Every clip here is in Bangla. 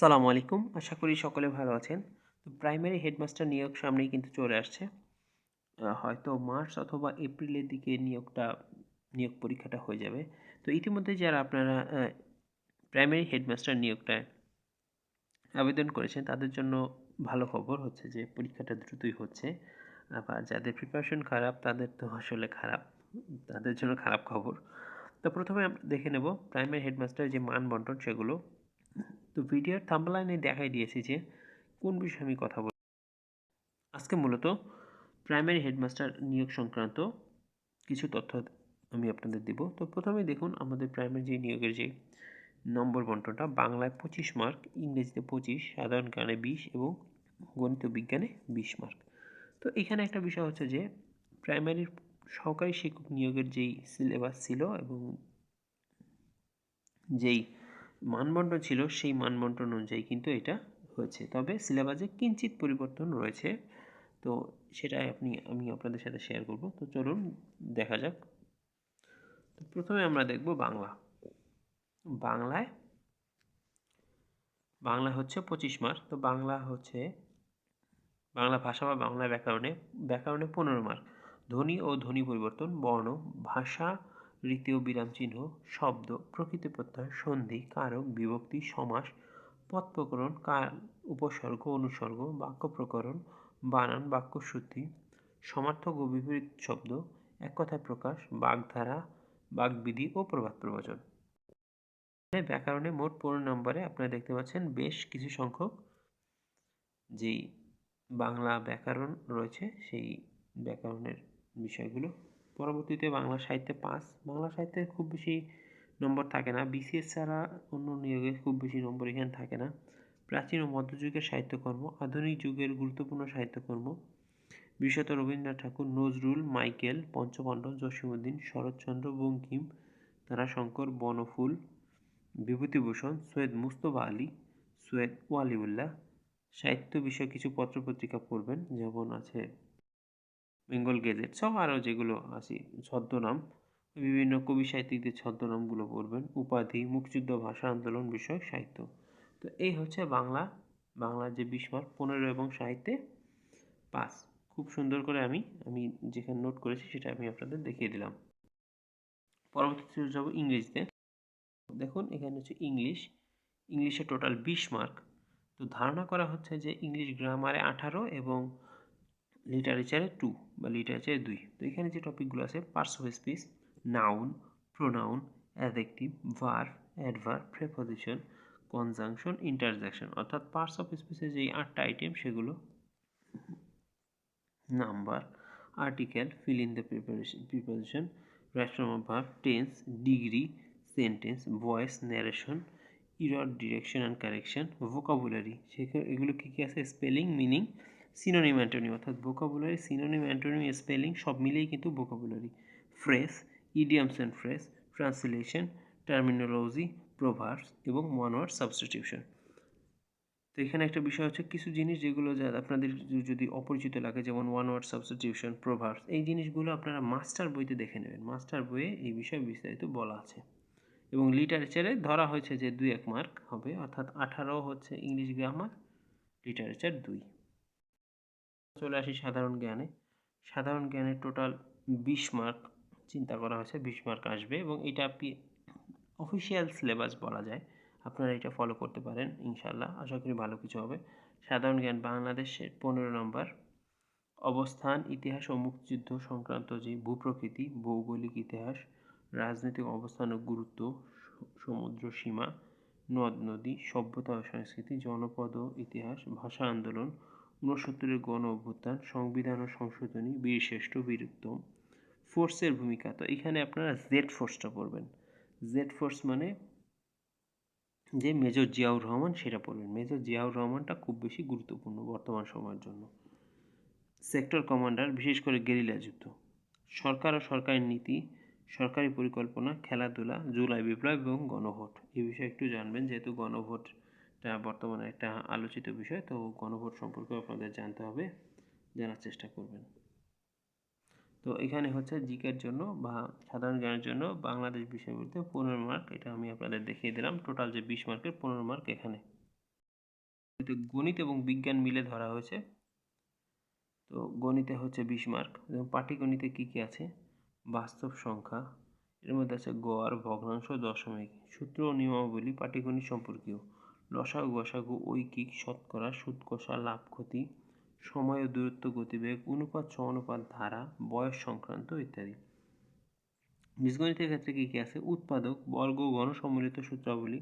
সালামু আলাইকুম। আশা করি সকলে ভালো আছেন। তো প্রাইমারি হেডমাস্টার নিয়োগ সামনেই কিন্তু চলে আসছে। হয়তো মার্চ অথবা এপ্রিলের দিকে নিয়োগটা, নিয়োগ পরীক্ষাটা হয়ে যাবে। তো ইতিমধ্যে যারা আপনারা প্রাইমারি হেডমাস্টার নিয়োগটায় আবেদন করেছেন, তাদের জন্য ভালো খবর হচ্ছে যে পরীক্ষাটা দ্রুতই হচ্ছে। আবার যাদের প্রিপারেশন খারাপ, তাদের তো আসলে খারাপ, তাদের জন্য খারাপ খবর। তো প্রথমে আমরা দেখে নেব প্রাইমারি হেডমাস্টার যে মান বন্টন সেগুলো তো ভিডিওর থাম্বলাইনে দেখাই দিয়েছি যে কোন বিষয়ে আমি কথা বল আজকে মূলত প্রাইমারি হেডমাস্টার নিয়োগ সংক্রান্ত কিছু তথ্য আমি আপনাদের দিব। তো প্রথমে দেখুন, আমাদের প্রাইমারি যে নিয়োগের যে নম্বর বন্টনটা, বাংলায় পঁচিশ মার্ক, ইংরেজিতে পঁচিশ, সাধারণ জ্ঞানে বিশ এবং গণিত বিজ্ঞানে বিশ মার্ক। তো এখানে একটা বিষয় হচ্ছে যে প্রাইমারির সহকারী শিক্ষক নিয়োগের যেই সিলেবাস ছিল এবং যেই মানবন্টন ছিল সেই মানবন্টন অনুযায়ী কিন্তু এটা হয়েছে। তবে সিলেবাসে কিঞ্চিত পরিবর্তন রয়েছে। তো সেটাই আপনি, আমি আপনাদের সাথে শেয়ার করব। তো চলুন, দেখা যাক। তো প্রথমে আমরা দেখব বাংলা। বাংলায়, বাংলা হচ্ছে পঁচিশ মার্ক তো বাংলা হচ্ছে, বাংলা ভাষা বা বাংলা ব্যাকরণে ব্যাকরণে পনেরো মার্ক ধ্বনি ও ধ্বনি পরিবর্তন, বর্ণ, ভাষা ও বিরাম চিহ্ন, শব্দ, প্রকৃতি প্রত্যয়, সন্ধি, কারক, বিভক্তি, সমাস পদ প্রকরণ কাল উপসর্গ, অনুসর্গ বাক্য প্রকরণ বানান, বাক্যশ্রুতি, সমার্থক ও বিপরীত শব্দ এক কথায় প্রকাশ, বাগধারা, বাগবিধি ও প্রবাদ প্রবচন। ব্যাকরণে মোট পনেরো নম্বরে আপনারা দেখতে পাচ্ছেন বেশ কিছু সংখ্যক যেই বাংলা ব্যাকরণ রয়েছে, সেই ব্যাকরণের বিষয়গুলো পরবর্তীতে বাংলা সাহিত্যে পাস বাংলা সাহিত্যে খুব বেশি নম্বর থাকে না। বিসিএস ছাড়া অন্য নিয়োগে খুব বেশি নম্বর এখানে থাকে না। প্রাচীন ও মধ্যযুগের সাহিত্যকর্ম, আধুনিক যুগের গুরুত্বপূর্ণ সাহিত্যকর্ম। বিশেষত রবীন্দ্রনাথ ঠাকুর, নজরুল, মাইকেল, পঞ্চপাণ্ড, জসীমউদ্দিন, শরৎচন্দ্র, বঙ্কিম, তারাশঙ্কর, বনফুল, বিভূতিভূষণ, সৈয়দ মুস্তফা আলী, সৈয়দ ওয়ালিউল্লাহ। সাহিত্য বিষয়ে কিছু পত্রপত্রিকা পড়বেন, যেমন আছে বেঙ্গল গেজেট সব আরও যেগুলো আছে, ছদ্মনাম, বিভিন্ন কবি সাহিত্যিকদের ছদ্মনামগুলো পড়বেন। উপাধি, মুক্তিযুদ্ধ, ভাষা আন্দোলন বিষয়ক সাহিত্য। তো এই হচ্ছে বাংলা, বাংলার যে মার্ক, পনেরো এবং সাহিত্যে পাঁচ। খুব সুন্দর করে আমি আমি যেখানে নোট করেছি সেটা আমি আপনাদের দেখিয়ে দিলাম। পরবর্তীতে যাব ইংরেজিতে। দেখুন, এখানে হচ্ছে ইংলিশ। ইংলিশে টোটাল বিশ মার্ক। তো ধারণা করা হচ্ছে যে ইংলিশ গ্রামারে আঠারো এবং লিটারেচারে টু বা লিটারেচারে দুই। তো এখানে যে টপিকগুলো আছে parts of speech noun pronoun adjective verb adverb preposition conjunction interjection অর্থাৎ পার্টস অফ স্পিচের যেই আটটা আইটেম সেগুলো number article fill in the preparation preposition rest of verb tense degree sentence voice narration error direction and correction vocabulary সেখানে এগুলো কী কী আছে? স্পেলিং মিনিং সিনোনিম অ্যান্টোনিম অর্থাৎ ভোকাবুলারি সিনোনিম অ্যান্টোনিম স্পেলিং সব মিলিয়েই কিন্তু vocabulary phrase idioms and phrase translation terminology proverbs এবং ওয়ান ওয়ার্ড সাবস্টিটিউশন তো এখানে একটা বিষয় হচ্ছে কিছু জিনিস যেগুলো যা আপনাদের যদি অপরিচিত লাগে, যেমন ওয়ান ওয়ার্ড সাবস্টিটিউশন প্রোভার্বস এই জিনিসগুলো আপনারা মাস্টার বইতে দেখে নেবেন। মাস্টার বইয়ে এই বিষয়ে বিস্তারিত বলা আছে। এবং লিটারেচারে ধরা হয়েছে যে দুই এক মার্ক হবে, অর্থাৎ আঠারো হচ্ছে ইংলিশ গ্রামার লিটারেচার দুই। চলে আসি সাধারণ জ্ঞানে। সাধারণ জ্ঞানে টোটাল বিশ মার্ক চিন্তা করা হয়েছে, বিশ মার্ক আসবে এবং এটা অফিসিয়াল সিলেবাস বলা যায়। আপনারা এটা ফলো করতে পারেন ইনশাল্লাহ আশা করি ভালো কিছু হবে। সাধারণ জ্ঞান বাংলাদেশের পনেরো নম্বর। অবস্থান, ইতিহাস ও মুক্তিযুদ্ধ সংক্রান্ত যে ভূপ্রকৃতি, ভৌগোলিক ইতিহাস, রাজনৈতিক অবস্থান ও গুরুত্ব, সমুদ্র সীমা, নদ, নদী, সভ্যতা ও সংস্কৃতি, জনপদ ও ইতিহাস, ভাষা আন্দোলন ঊনসত্তরের গণ অভ্যুত্থান, সংবিধান ও সংশোধনী, বীরশ্রেষ্ঠ, বীরুত্তম ফোর্সের ভূমিকা। তো এখানে আপনারা জেড ফোর্সটা পড়বেন। জেড ফোর্স মানে যে মেজর জিয়াউর রহমান সেটা পড়বেন। মেজর জিয়াউর রহমানটা খুব বেশি গুরুত্বপূর্ণ বর্তমান সময়ের জন্য। সেক্টর কমান্ডার বিশেষ করে গেরিলা যুদ্ধ। সরকার ও সরকারি নীতি, সরকারি পরিকল্পনা, খেলাধুলা, জুলাই বিপ্লব এবং গণভোট। এই বিষয়ে একটু জানবেন, যেহেতু গণভোটটা বর্তমানে একটা আলোচিত বিষয়, তো গণভোট সম্পর্কে আপনাদের জানতে হবে, জানার চেষ্টা করবেন। তো এখানে হচ্ছে জিকের জন্য বা সাধারণ জ্ঞানের জন্য বাংলাদেশ বিষয়বলতে পনেরো মার্ক, এটা আমি আপনাদের দেখিয়ে দিলাম। টোটাল যে বিশ মার্কের পনেরো মার্ক এখানে। গণিত এবং বিজ্ঞান মিলে ধরা হয়েছে। তো গণিতে হচ্ছে বিশ মার্ক, এবং পাটিগণিতে কী কী আছে? বাস্তব সংখ্যা, এর মধ্যে আছে গড় ভগ্নাংশ দশমিক, সূত্র ও নিয়মাবলী পাটিগণিত সম্পর্কীয়। লসাগু গসাগু ঐকিক শতকরা সুৎকষা লাভ ক্ষতি, সময় ও দূরত্ব গতিবেগ, অনুপাত সহ অনুপাত ধারা, বয়স সংক্রান্ত ইত্যাদি। বীজগণিতের ক্ষেত্রে কী কী আছে? উৎপাদক, বর্গ গণসম্মিলিত সূত্রাবলী,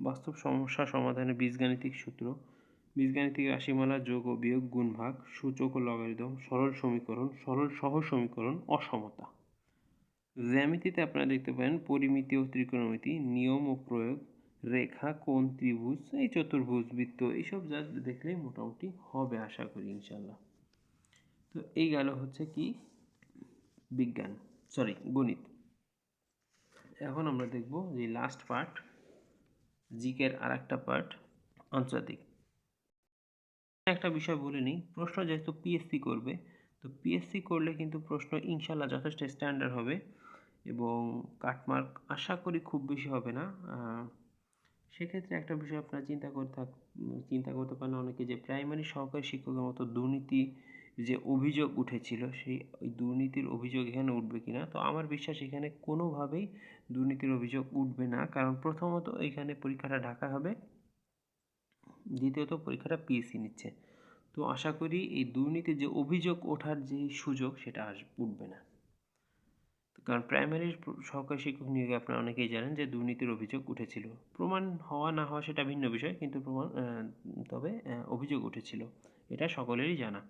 বাস্তব সমস্যা সমাধানে বীজগাণিতিক সূত্র, বীজগাণিতিক রাশিমালা যোগ ও বিয়োগ গুণ ভাগ সূচক ও লগারিদম, সরল সমীকরণ, সরল সহ সমীকরণ, অসমতা। জ্যামিতিতে আপনারা দেখতে পারেন, পরিমিতি ও ত্রিকোণমিতি, নিয়ম ও প্রয়োগ রেখা কোন ত্রিভুজ, এই চতুর্ভুজ, বৃত্ত, এইসব যা দেখলেই মোটামুটি হবে আশা করি ইনশাল্লাহ তো এই গেল হচ্ছে কি? বিজ্ঞান সরি গণিত। এখন আমরা দেখব যে লাস্ট পার্ট জিকের আর একটা পার্ট আন্তর্জাতিক। একটা বিষয় বলে নিই, প্রশ্ন যেহেতু পিএসসি করবে, তো পিএসসি করলে কিন্তু প্রশ্ন ইনশাল্লাহ যথেষ্ট স্ট্যান্ডার্ড হবে এবং কাটমার্ক আশা করি খুব বেশি হবে না। সেক্ষেত্রে একটা বিষয় আপনারা চিন্তা করে থাক চিন্তা করতে পারেন অনেকে যে প্রাইমারি সহকারী শিক্ষকের মতো দুর্নীতি যে অভিযোগ উঠেছিল, সেই ওই দুর্নীতির অভিযোগ এখানে উঠবে কি না তো আমার বিশ্বাস এখানে কোনোভাবেই দুর্নীতির অভিযোগ উঠবে না। কারণ প্রথমত এখানে পরীক্ষাটা ঢাকা হবে, দ্বিতীয়ত পরীক্ষাটা পিএসসি নিচ্ছে। তো আশা করি এই দুর্নীতির যে অভিযোগ ওঠার যে সুযোগ সেটা আস, উঠবে না। কারণ প্রাইমারি সহকারী শিক্ষক নিয়োগে আপনারা অনেকেই জানেন যে দুর্নীতির অভিযোগ উঠেছিল। প্রমাণ হওয়া না হওয়া সেটা ভিন্ন বিষয়, কিন্তু প্রমাণ তবে অভিযোগ উঠেছিল। এটা সকলেরই জানা।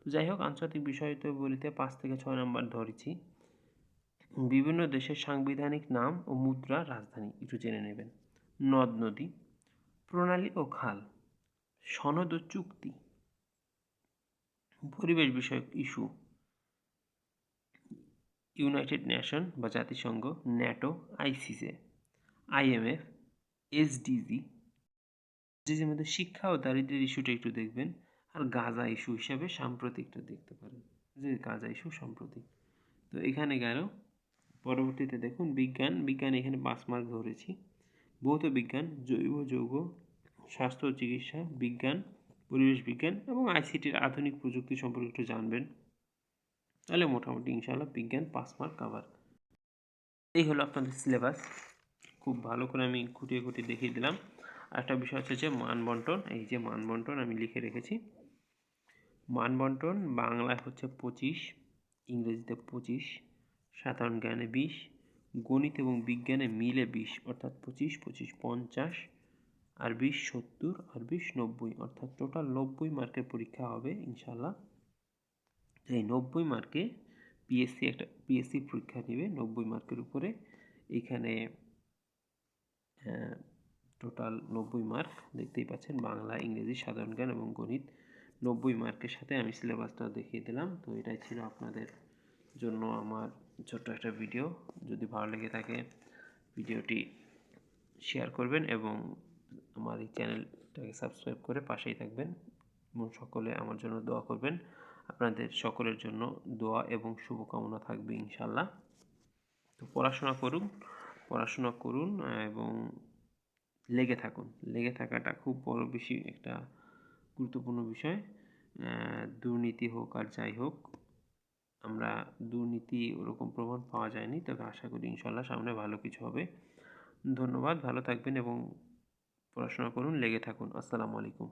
তো যাই হোক, আন্তর্জাতিক বিষয় তো বলিতে পাঁচ থেকে ছয় নম্বর ধরেছি। বিভিন্ন দেশের সাংবিধানিক নাম ও মুদ্রা রাজধানী, একটু জেনে নেবেন। নদ নদী, প্রণালী ও খাল, সনদ ও চুক্তি, পরিবেশ বিষয়ক ইস্যু ইউনাইটেড নেশন বা জাতিসংঘ, ন্যাটো, আইসিসে, আইএমএফ, এসডিজি। এসডিজির মধ্যে শিক্ষা ও দারিদ্রের ইস্যুটা একটু দেখবেন, আর গাজা ইস্যু হিসাবে সাম্প্রতিকটা দেখতে পারেন। যে গাজা ইস্যু সাম্প্রতিক। তো এখানে গেল। পরবর্তীতে দেখুন বিজ্ঞান। বিজ্ঞান এখানে পাঁচ মার্ক ধরেছি। ভৌত বিজ্ঞান, জৈব, যৌগ, স্বাস্থ্য চিকিৎসা, বিজ্ঞান, পরিবেশ বিজ্ঞান এবং আইসিটির আধুনিক প্রযুক্তি সম্পর্কে একটু জানবেন। তাহলে মোটামুটি ইনশাল্লাহ বিজ্ঞান পাঁচ মার্ক কাভার এই হলো আপনাদের সিলেবাস খুব ভালো করে আমি খুঁটিয়ে খুঁটিয়ে দেখিয়ে দিলাম। একটা বিষয় হচ্ছে যে মান বন্টন এই যে মান বন্টন আমি লিখে রেখেছি। মান বন্টন বাংলায় হচ্ছে পঁচিশ, ইংরেজিতে পঁচিশ, সাধারণ জ্ঞানে বিশ, গণিত এবং বিজ্ঞানে মিলে বিশ, অর্থাৎ পঁচিশ পঁচিশ, পঞ্চাশ, আর বিশ সত্তর, আর বিশ নব্বই, অর্থাৎ টোটাল নব্বই মার্কের পরীক্ষা হবে ইনশাল্লাহ এই নব্বই মার্কে পিএসসি একটা পিএসসি পরীক্ষা নেবে, নব্বই মার্কের উপরে। এখানে টোটাল নব্বই মার্ক দেখতেই পাচ্ছেন, বাংলা, ইংরেজি, সাধারণ জ্ঞান এবং গণিত। নব্বই মার্কের সাথে আমি সিলেবাসটা দেখিয়ে দিলাম। তো এটাই ছিল আপনাদের জন্য আমার ছোট্ট একটা ভিডিও যদি ভালো লেগে থাকে ভিডিওটি শেয়ার করবেন এবং আমার এই চ্যানেলটাকে সাবস্ক্রাইব করে পাশেই থাকবেন। এবং সকলে আমার জন্য দোয়া করবেন। আপনাদের সকলের জন্য দোয়া এবং শুভকামনা থাকবে ইনশাল্লাহ তো পড়াশোনা করুন পড়াশোনা করুন এবং লেগে থাকুন। লেগে থাকাটা খুব বড় বেশি একটা গুরুত্বপূর্ণ বিষয়। দুর্নীতি হোক আর যাই হোক, আমরা দুর্নীতি ওরকম প্রমাণ পাওয়া যায়নি তবে আশা করি ইনশাল্লাহ সামনে ভালো কিছু হবে। ধন্যবাদ, ভালো থাকবেন এবং পড়াশোনা করুন, লেগে থাকুন। আসসালামু আলাইকুম।